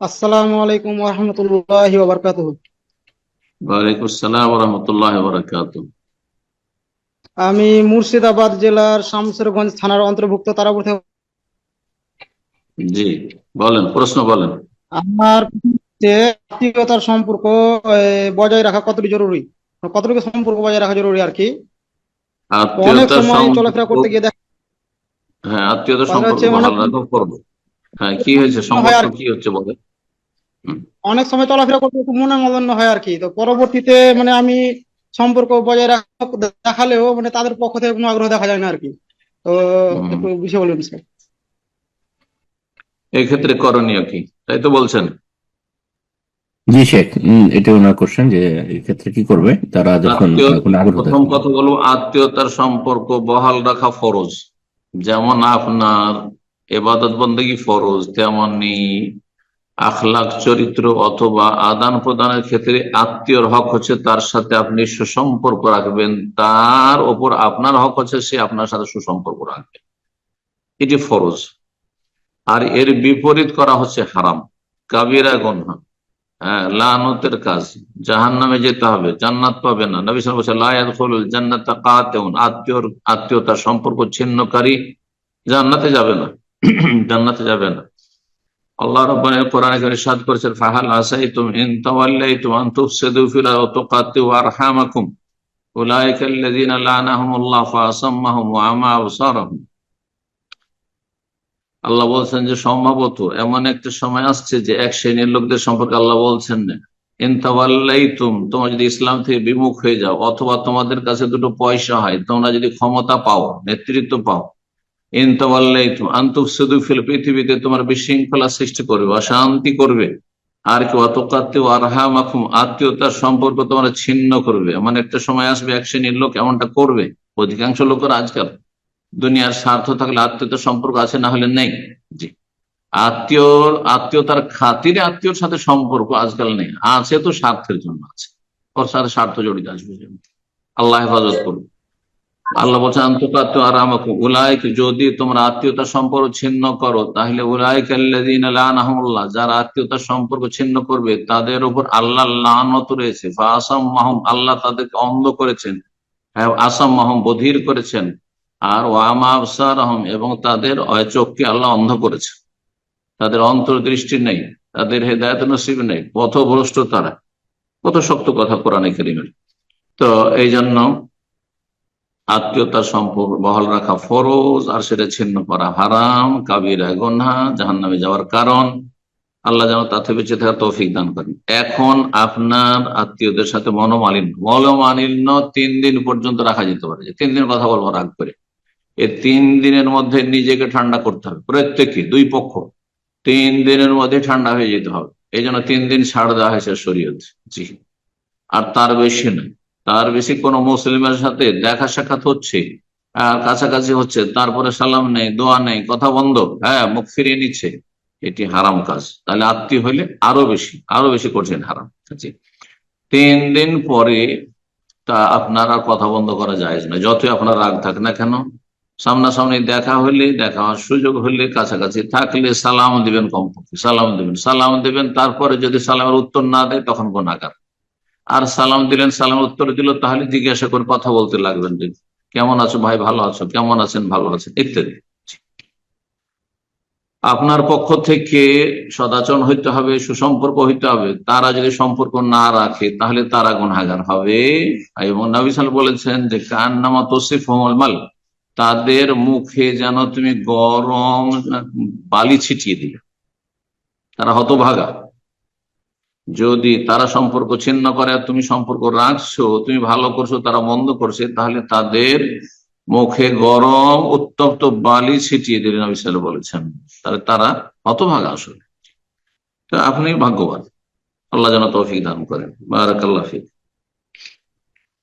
আসসালামু আলাইকুম ওয়ালাইকুম আসসালাম রহমতুল্লাহ বরাকাত আমি মুর্শিদাবাদ জেলার শামসেরগঞ্জ থানার অন্তর্ভুক্ত তারাপুর থেকে। জি বলেন প্রশ্ন বলেন। আমার আত্মীয়তার সম্পর্ক বজায় রাখা কতটুকু জরুরি? কতটুকু সম্পর্ক বজায় রাখা জরুরি আর কি? অনেক সময় চলাফেরা করতে গিয়ে দেখা হ্যাঁ আত্মীয়তার সম্পর্ক হচ্ছে রাখা করব। হ্যাঁ কি হয়েছে? হয় সম্পর্ক কি। হচ্ছে বলে অনেক সময় চলাফেরা করতে খুব মনোমালিন্য হয় আর কি। তো পরবর্তীতে মানে আমি সম্পর্ক বজায় রাখা দেখালেও মানে তাদের পক্ষ থেকে কোনো আগ্রহ দেখা যায় না আর কি। তো একটু বুঝিয়ে বলবেন স্যার। এই ক্ষেত্রে করণীয় কি? তাই তো বলছেন? জি শেখ এটা ওনার কোশ্চেন যে এক্ষেত্রে কি করবে? তারা যখন প্রথম কথা বলব আত্মীয়তার সম্পর্ক বহাল রাখা ফরজ। যেমন আপনার এবাদত বন্দেগী ফরজ তেমনি আখলাক চরিত্র অথবা আদান প্রদানের ক্ষেত্রে আত্মীয়র হক হচ্ছে তার সাথে আপনি সুসম্পর্ক রাখবেন। তার ওপর আপনার হক হচ্ছে সে আপনার সাথে সুসম্পর্ক রাখবে। এটি ফরজ। আর এর বিপরীত করা হচ্ছে হারাম। কাবিরা গন্হা হ্যাঁ লানতের কাজ। জাহান নামে যেতে হবে, জান্নাত পাবে না। নবী সাল বলছে জান্নাত কাতেউন। আত্মীয় আত্মীয়তার সম্পর্ক ছিন্নকারী জান্নাতে যাবে না। জান্নাতে যাবে না। আল্লাহ রব্বানি কোরআনে কারিমে ইরশাদ করেছেন, ফাহাল ইন আরদি ওয়া আমা আবসারাহুম। আল্লাহ বলছেন যে, সম্ভবত এমন একটা সময় আসছে যে এক শ্রেণির লোকদের সম্পর্কে আল্লাহ বলছেন না। ইনতাওয়াল্লাইতুম তোমরা যদি ইসলাম থেকে বিমুখ হয়ে যাও, অথবা তোমাদের কাছে দুটো পয়সা হয়, তোমরা যদি ক্ষমতা পাও, নেতৃত্ব পাও পৃথিবীতে তোমার বিশৃঙ্খলা সৃষ্টি করবে, অশান্তি করবে। আর কি অতকাত্মীয় আরহামাকুম, আত্মীয়তার সম্পর্ক তোমরা ছিন্ন করবে। এমন একটা সময় আসবে, এক শ্রেণির লোক এমনটা করবে। অধিকাংশ লোকের আজকাল দুনিয়ার স্বার্থ থাকলে আত্মীয়তার সম্পর্ক আছে, না হলে নেই। জি। আত্মীয়, আত্মীয়তার খাতিরে আত্মীয়র সাথে সম্পর্ক আজকাল নেই। আছে তো স্বার্থের জন্য আছে। ওর সাথে স্বার্থ জড়িত বুঝলেন? আল্লাহ হেফাজত করুন আল্লাহ বলছেন আন্তকাত্ম আর আমাকে উলাইক যদি তোমরা আত্মীয়তার সম্পর্ক ছিন্ন করো, তাহলে উলাইক আল্লাহ যারা আত্মীয়তার সম্পর্ক ছিন্ন করবে, তাদের উপর আল্লাহ লানত রয়েছে। ফাসাম মাহম আল্লাহ তাদেরকে অন্ধ করেছেন। হ্যাঁ আসাম মাহম বধির করেছেন। আর ওয়ামা আবসারহম, এবং তাদের চোখকে আল্লাহ অন্ধ করেছে তাদের অন্তর্দৃষ্টি নেই, তাদের হেদায়ত নসিব নেই, পথভ্রষ্ট তারা। কত শক্ত কথা কোরআনে করিমের। তো এই জন্য আত্মীয়তার সম্পর্ক বহাল রাখা ফরজ, আর সেটা ছিন্ন করা হারাম, কাবিরা গোনা জাহান নামে যাওয়ার কারণ। আল্লাহ যেন তাতে বেঁচে থাকার তৌফিক দান করেন। এখন আপনার আত্মীয়দের সাথে মনোমালিন্য মনোমালিন্য তিন দিন পর্যন্ত রাখা যেতে পারে। তিন দিন কথা বলব, রাগ করে। এই তিন দিনের মধ্যে নিজেকে ঠান্ডা করতে হবে। প্রত্যেকে দুই পক্ষ। তিন দিনের মধ্যে ঠান্ডা হয়ে যেতে হবে। এই জন্য তিন দিন ছাড় দেওয়া হয়েছে শরীয়ত। জি। আর তার বেশি নয়। তার বেশি কোনো মুসলিমের সাথে দেখা সাক্ষাৎ হচ্ছে আর কাছাকাছি হচ্ছে, তারপরে সালাম নেই, দোয়া নেই, কথা বন্ধ হ্যাঁ মুখ ফিরিয়ে নিচ্ছে, এটি হারাম কাজ। তাহলে আত্মীয় হইলে আরও বেশি আরও বেশি করছেন হারাম তিন দিন পরে তা আপনার আর কথা বন্ধ করা যায় না যতই আপনার রাগ থাক না কেন, সামনাসামনি দেখা হইলে, দেখা হওয়ার সুযোগ হইলে, কাছাকাছি থাকলে সালাম দিবেন কমপক্ষে, সালাম দিবেন সালাম দিবেন, তারপরে যদি সালামের উত্তর না দেয়, তখন গোনাগার আর সালাম দিলেন সালাম উত্তর দিল, তাহলে জিজ্ঞাসা করে কথা বলতে লাগবেন কেমন আছো ভাই, ভালো আছো, কেমন আছেন, ভালো আছেন, ইত্যাদি। আপনার পক্ষ থেকে সদাচরণ হইতে হবে, সুসম্পর্ক হইতে হবে, তারা যদি সম্পর্ক না রাখে, তাহলে তারা গুনাগার হবে। এবং নবিসাল বলেছেন যে কান নামা তসিফ মাল, তাদের মুখে যেন তুমি গরম বালি ছিটিয়ে দিলে। তারা হতভাগা। যদি তারা সম্পর্ক ছিন্ন করে আর তুমি সম্পর্ক রাখছো, তুমি ভালো করছ, তারা বন্ধ করছে, তাহলে তাদের মুখে গরম উত্তপ্ত বালি ছিটিয়ে দিলেন বিশাল বলেছেন। তাহলে তারা হতভাগা আসলে। আপনি ভাগ্যবান। আল্লাহ যেন তৌফিক দান করেন। বারাকাল্লাহ